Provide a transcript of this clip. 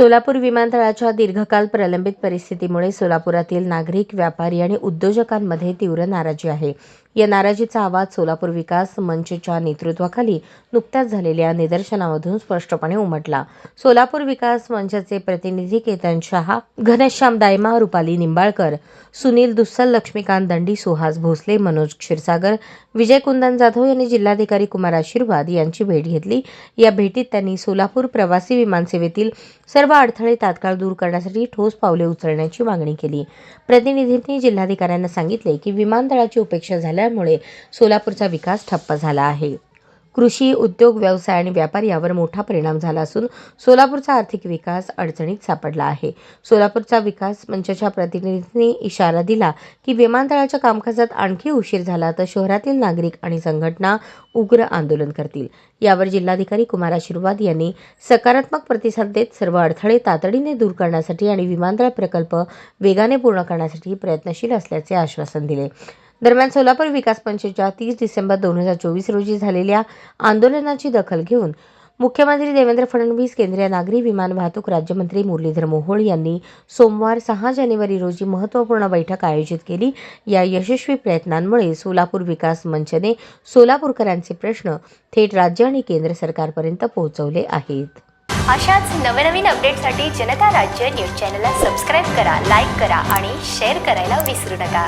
सोलापूर विमानतळाच्या दीर्घकाल प्रलंबित परिस्थितीमुळे सोलापुरातील नागरिक व्यापारी आणि उद्योजकांमध्ये तीव्र नाराजी आहे. या नाराजीचा आवाज सोलापूर विकास मंचच्या नेतृत्वाखाली नुकत्याच झालेल्या निदर्शनामधून स्पष्टपणे उमटला. सोलापूर विकास मंचचे प्रतिनिधी केतन शहा घनश्याम दायमा रुपाली निंबाळकर सुनील दुस्सल लक्ष्मीकांत दंडी सुहास भोसले मनोज क्षीरसागर विजय कुंदन जाधव यांनी जिल्हाधिकारी कुमार आशीर्वाद यांची भेट घेतली. या भेटीत त्यांनी सोलापूर प्रवासी विमानसेवेतील सर्व अडथळे तात्काळ दूर करण्यासाठी ठोस पावले उचलण्याची मागणी केली. प्रतिनिधींनी जिल्हाधिकाऱ्यांना सांगितले की विमानतळाची उपेक्षा झाली झाल्यामुळे सोलापूरचा विकास ठप्प झाला आहे. कृषी उद्योग व्यवसाय आणि व्यापार यावर मोठा परिणाम झाला असून सोलापूरचा आर्थिक विकास अडचणीत सापडला आहे. सोलापूरचा विकास मंचाच्या प्रतिनिधींनी इशारा दिला की विमानतळाच्या कामकाजात आणखी उशीर झाला तर शहरातील नागरिक आणि संघटना उग्र आंदोलन करतील. यावर जिल्हाधिकारी कुमार आशीर्वाद यांनी सकारात्मक प्रतिसाद देत सर्व अडथळे तातडीने दूर करण्यासाठी आणि विमानतळ प्रकल्प वेगाने पूर्ण करण्यासाठी प्रयत्नशील असल्याचे आश्वासन दिले. दरम्यान सोलापूर विकास पंचच्या तीस डिसेंबर दोन हजार चोवीस रोजी झालेल्या आंदोलनाची दखल घेऊन मुख्यमंत्री देवेंद्र फडणवीस केंद्रीय नागरी विमान वाहतूक राज्यमंत्री मुरलीधर मोहोळ यांनी सोमवार सहा जानेवारी रोजी महत्त्वपूर्ण बैठक आयोजित केली. या यशस्वी प्रयत्नांमुळे सोलापूर विकास मंचने सोलापूरकरांचे प्रश्न थेट राज्य आणि केंद्र सरकारपर्यंत पोहोचवले आहेत. अशाच नवनवीन अपडेटसाठी जनता राज्य न्यूज चॅनलला सबस्क्राईब करा लाईक करा आणि शेअर करायला विसरू नका.